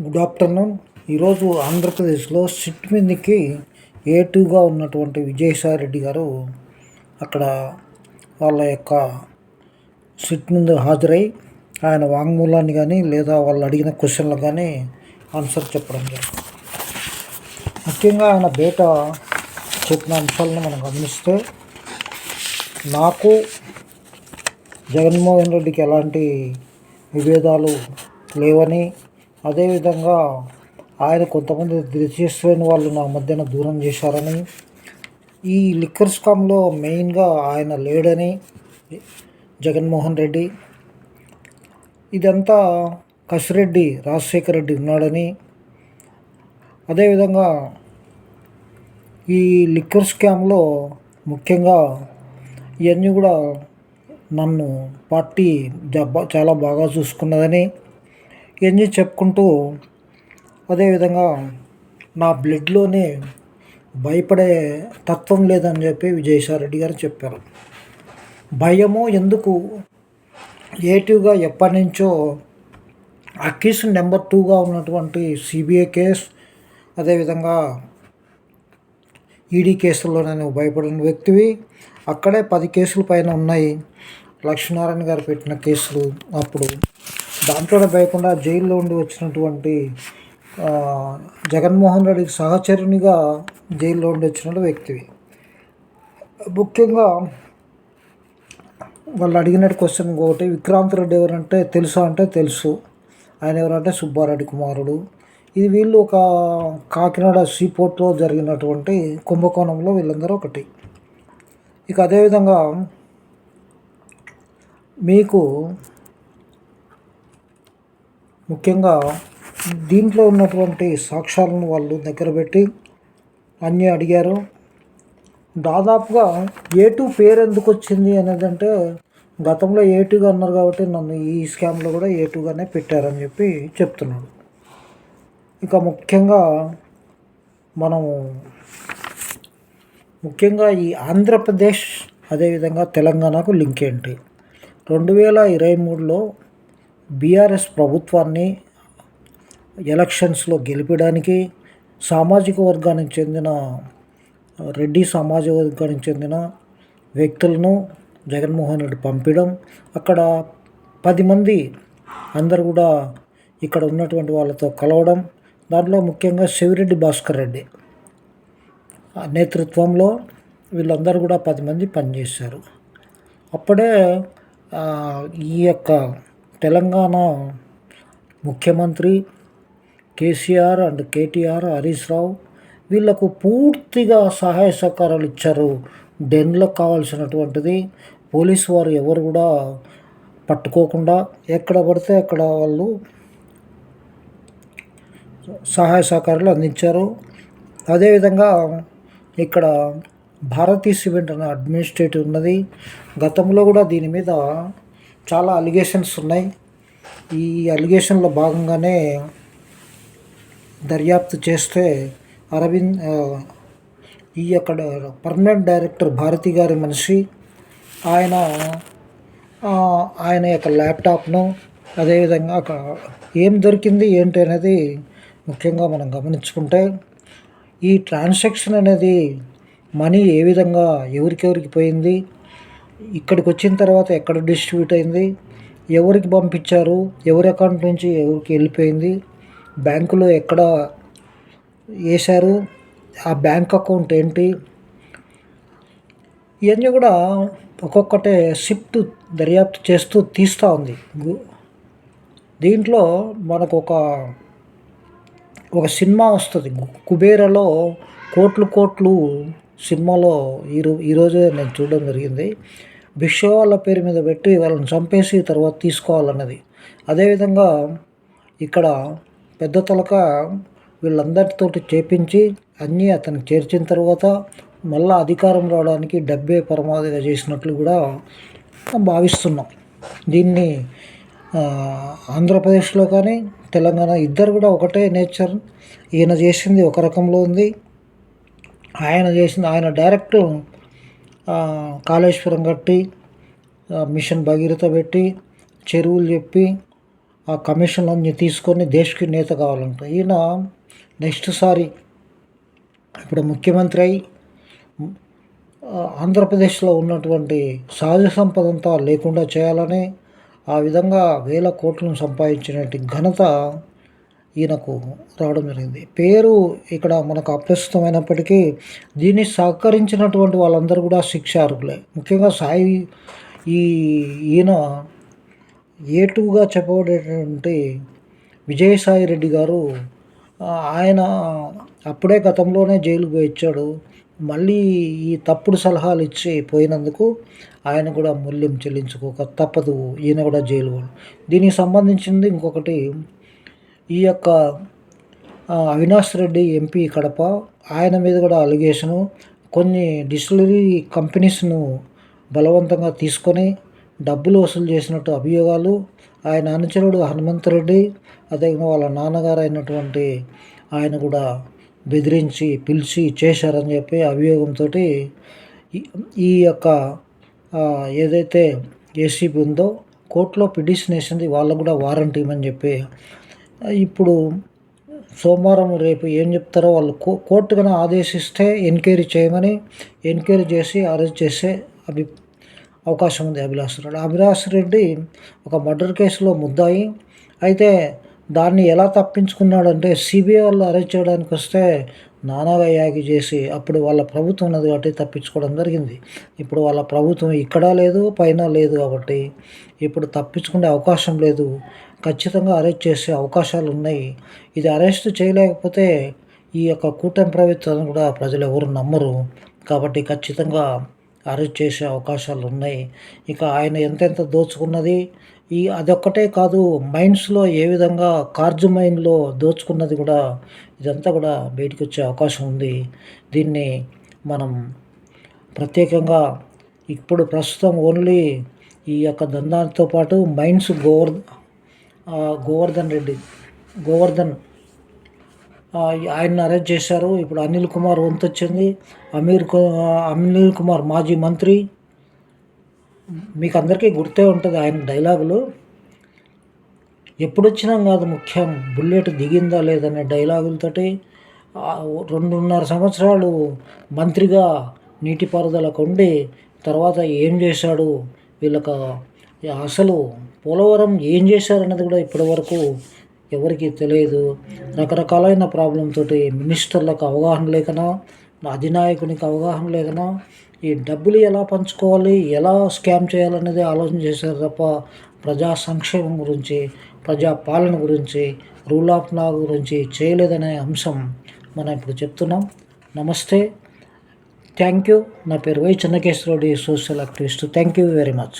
Good afternoon ఈరోజు ఆంధ్రప్రదేశ్లో SIT మీదకి ఏ టూగా ఉన్నటువంటి విజయసాయి రెడ్డి గారు అక్కడ వాళ్ళ యొక్క సిట్ ముందు హాజరై ఆయన వాంగ్మూలాన్ని కానీ లేదా వాళ్ళు అడిగిన క్వశ్చన్లు కానీ ఆన్సర్ చెప్పడం జరిగింది. ముఖ్యంగా ఆయన బయట చెప్పిన అంశాలను మనం గమనిస్తే నాకు జగన్మోహన్ రెడ్డికి ఎలాంటి విభేదాలు లేవని అదేవిధంగా ఆయన కొంతమంది దృశ్యశ్రేణి వాళ్ళు నా మధ్యన దూరం చేశారని ఈ లిక్కర్ స్కామ్లో మెయిన్గా ఆయన లేడని జగన్మోహన్ రెడ్డి ఇదంతా కసిరెడ్డి రాజశేఖర రెడ్డి ఉన్నాడని. అదేవిధంగా ఈ లిక్కర్ స్కామ్లో ముఖ్యంగా ఇవన్నీ కూడా నన్ను పార్టీ చాలా బాగా చూసుకున్నదని ఇవన్నీ చెప్పుకుంటూ అదేవిధంగా నా బ్లడ్లోనే భయపడే తత్వం లేదని చెప్పి విజయసాయిరెడ్డి గారు చెప్పారు. భయము ఎందుకు? ఏటివ్గా ఎప్పటి నుంచో ఆ కేసు నెంబర్ టూగా ఉన్నటువంటి సిబిఐ కేస్ అదేవిధంగా ఈడీ కేసుల్లో నేను భయపడిన వ్యక్తివి. అక్కడే పది కేసుల పైన ఉన్నాయి లక్ష్మీనారాయణ గారు పెట్టిన కేసులు అప్పుడు. దాంట్లో భయకుండా జైల్లో ఉండి వచ్చినటువంటి జగన్మోహన్ రెడ్డికి సహచరునిగా జైల్లో ఉండి వచ్చిన వ్యక్తివి. ముఖ్యంగా వాళ్ళు అడిగిన క్వశ్చన్ ఒకటి విక్రాంత్ రెడ్డి ఎవరంటే తెలుసా అంటే తెలుసు. ఆయన ఎవరంటే సుబ్బారెడ్డి కుమారుడు. ఇది వీళ్ళు ఒక కాకినాడ సీపోర్ట్లో జరిగినటువంటి కుంభకోణంలో వీళ్ళందరూ ఒకటి. ఇక అదేవిధంగా మీకు ముఖ్యంగా దీంట్లో ఉన్నటువంటి సాక్ష్యాలను వాళ్ళు దగ్గర పెట్టి అన్నీ అడిగారు. దాదాపుగా ఏ టూ పేరు ఎందుకు వచ్చింది అనేది అంటే గతంలో ఏ టూగా అన్నారు కాబట్టి నన్ను ఈ స్కామ్లో కూడా ఏ టూగానే పెట్టారని చెప్పి చెప్తున్నాడు. ఇక ముఖ్యంగా మనము ముఖ్యంగా ఈ ఆంధ్రప్రదేశ్ అదేవిధంగా తెలంగాణకు లింక్ ఏంటి? రెండు వేల ఇరవై మూడులో బీఆర్ఎస్ ప్రభుత్వాన్ని ఎలక్షన్స్లో గెలిపడానికి సామాజిక వర్గానికి చెందిన రెడ్డి సామాజిక వర్గానికి చెందిన వ్యక్తులను జగన్మోహన్ రెడ్డి పంపించడం అక్కడ పది మంది అందరు కూడా ఇక్కడ ఉన్నటువంటి వాళ్ళతో కలవడం దాంట్లో ముఖ్యంగా శివిరెడ్డి భాస్కర్ రెడ్డి నేతృత్వంలో వీళ్ళందరూ కూడా పది మంది పనిచేశారు. అప్పుడే ఈ యొక్క తెలంగాణ ముఖ్యమంత్రి కేసీఆర్ అండ్ కేటీఆర్ హరీష్ రావు వీళ్ళకు పూర్తిగా సహాయ సహకారాలు ఇచ్చారు. డెన్లకు కావాల్సినటువంటిది పోలీసు వారు ఎవరు కూడా పట్టుకోకుండా ఎక్కడ పడితే అక్కడ వాళ్ళు సహాయ సహకారాలు అందించారు. అదేవిధంగా ఇక్కడ భారతీ సిమెంట్ అనే అడ్మినిస్ట్రేటివ్ ఉన్నది. గతంలో కూడా దీని మీద చాలా అలిగేషన్స్ ఉన్నాయి. ఈ అలిగేషన్లో భాగంగానే దర్యాప్తు చేస్తే అరవింద్ ఈ అక్కడ పర్మనెంట్ డైరెక్టర్ భారతి గారి మనిషి ఆయన ఆయన యొక్క ల్యాప్టాప్ను అదేవిధంగా అక్కడ ఏం దొరికింది ఏంటి అనేది ముఖ్యంగా మనం గమనించుకుంటే ఈ ట్రాన్సాక్షన్ అనేది మనీ ఏ విధంగా ఎవరికెవరికి పోయింది ఇక్కడికి వచ్చిన తర్వాత ఎక్కడ డిస్ట్రిబ్యూట్ అయింది? ఎవరికి పంపించారు? ఎవరి అకౌంట్ నుంచి ఎవరికి వెళ్ళిపోయింది? బ్యాంకులో ఎక్కడ వేశారు? ఆ బ్యాంక్ అకౌంట్ ఏంటి? ఇవన్నీ కూడా ఒక్కొక్కటే షిఫ్ట్ దర్యాప్తు చేస్తూ తీస్తూ ఉంది. గు- దీంట్లో మనకు ఒక ఒక సినిమా వస్తుంది. కుబేరలో కోట్లు కోట్లు సినిమాలో ఈరో ఈరోజే నేను చూడడం జరిగింది. బిషో వాళ్ళ పేరు మీద పెట్టి వాళ్ళని చంపేసి తర్వాత తీసుకోవాలన్నది. అదేవిధంగా ఇక్కడ పెద్ద తలక వీళ్ళందరితోటి చేపించి అన్నీ అతనికి చేర్చిన తర్వాత మళ్ళా అధికారం రావడానికి డబ్బే పరమాదిగా చేసినట్లు కూడా భావిస్తున్నాం. దీన్ని ఆంధ్రప్రదేశ్లో కానీ తెలంగాణ ఇద్దరు కూడా ఒకటే నేచర్. ఈయన చేసింది ఒక రకంలో ఉంది. ఆయన చేసింది ఆయన డైరెక్ట్ కాళేశ్వరం కట్టి మిషన్ భగీరథ పెట్టి చెరువులు చెప్పి ఆ కమిషన్లన్నీ తీసుకొని దేశకి నేత కావాలంట. ఈయన నెక్స్ట్ సారి ఇప్పుడు ముఖ్యమంత్రి అయి ఆంధ్రప్రదేశ్లో ఉన్నటువంటి సహజ సంపద అంతా లేకుండా చేయాలని ఆ విధంగా వేల కోట్లను సంపాదించినటువంటి ఘనత ఈయనకు రావడం జరిగింది. పేరు ఇక్కడ మనకు అప్రస్తుతమైనప్పటికీ దీన్ని సహకరించినటువంటి వాళ్ళందరూ కూడా శిక్షార్హులే. ముఖ్యంగా సాయి ఈ ఈయన ఏటుగా చెప్పబడేటువంటి విజయసాయి రెడ్డి గారు ఆయన అప్పుడే గతంలోనే జైలుకు పోయి వచ్చాడు మళ్ళీ ఈ తప్పుడు సలహాలు ఇచ్చి పోయినందుకు ఆయన కూడా మూల్యం చెల్లించుకోక తప్పదు. ఈయన కూడా జైలు దీనికి సంబంధించింది ఇంకొకటి ఈ యొక్క అవినాష్ రెడ్డి ఎంపీ కడప ఆయన మీద కూడా అలిగేషను కొన్ని డిస్టిలరీ కంపెనీస్ను బలవంతంగా తీసుకొని డబ్బులు వసూలు చేసినట్టు అభియోగాలు ఆయన అనుచరుడు హనుమంతరెడ్డి అదేవిధంగా వాళ్ళ నాన్నగారు అయినటువంటి ఆయన కూడా బెదిరించి పిలిచి చేశారని చెప్పి అభియోగంతో ఈ యొక్క ఏదైతే ఏసీబీ ఉందో కోర్టులో పిటిషన్ వేసింది వాళ్ళకు కూడా వారంట్ ఇవ్వమని చెప్పి ఇప్పుడు సోమవారం రేపు ఏం చెప్తారో వాళ్ళు కో కోర్టు కన్నా ఆదేశిస్తే ఎంక్వైరీ చేయమని ఎంక్వైరీ చేసి అరెస్ట్ చేసే అభి అవకాశం ఉంది అభిలాష్ రెడ్డి. అభిలాష్ రెడ్డి ఒక మర్డర్ కేసులో ముద్దాయి. అయితే దాన్ని ఎలా తప్పించుకున్నాడంటే సిబిఐ వాళ్ళు అరెస్ట్ చేయడానికి వస్తే నానాగయాగి చేసి అప్పుడు వాళ్ళ ప్రభుత్వం ఉన్నది కాబట్టి తప్పించుకోవడం జరిగింది. ఇప్పుడు వాళ్ళ ప్రభుత్వం ఇక్కడ లేదు పైన లేదు కాబట్టి ఇప్పుడు తప్పించుకునే అవకాశం లేదు. ఖచ్చితంగా అరెస్ట్ చేసే అవకాశాలు ఉన్నాయి ఇది అరెస్ట్ చేయలేకపోతే ఈ యొక్క కూటమి ప్రభుత్వాన్ని కూడా ప్రజలు ఎవరు నమ్మరు. కాబట్టి ఖచ్చితంగా అరెస్ట్ చేసే అవకాశాలు ఉన్నాయి ఇక ఆయన ఎంతెంత దోచుకున్నది? ఈ అదొక్కటే కాదు మైన్స్లో ఏ విధంగా కార్జు మైన్లో దోచుకున్నది కూడా ఇదంతా కూడా బయటికి వచ్చే అవకాశం ఉంది. దీన్ని మనం ప్రత్యేకంగా ఇప్పుడు ప్రస్తుతం ఓన్లీ ఈ యొక్క దందాలతో పాటు మైన్స్ గోవర్ గోవర్ధన్ రెడ్డి గోవర్ధన్ ఆయన ఆయన్ని అరెస్ట్ చేశారు. ఇప్పుడు అనిల్ కుమార్ వంతు వచ్చింది. అమీర్ కు- అనిల్ కుమార్ మాజీ మంత్రి. మీకు అందరికీ గుర్తే ఉంటుంది ఆయన డైలాగులు. ఎప్పుడు వచ్చినా కాదు ముఖ్యం బుల్లెట్ దిగిందా లేదనే డైలాగులతోటి రెండున్నర సంవత్సరాలు మంత్రిగా నీటిపారుదలకు ఉండి తర్వాత ఏం చేశాడు వీళ్ళకి అసలు పోలవరం ఏం చేశారన్నది కూడా ఇప్పటివరకు ఎవరికి తెలియదు రకరకాలైన ప్రాబ్లంతో తోటి మినిస్టర్లకు అవగాహన లేకనా అధినాయకునికి అవగాహన లేకనో ఈ డబ్బులు ఎలా పంచుకోవాలి ఎలా స్కామ్ చేయాలనేది ఆలోచన చేశారు తప్ప ప్రజా సంక్షేమం గురించి ప్రజా పాలన గురించి రూల్ ఆఫ్ లా గురించి చేయలేదనే అంశం మనం ఇప్పుడు చెప్తున్నాం. నమస్తే. థ్యాంక్ యూ నా పేరు Y. Chennakeshwara Reddy social activist thank you very much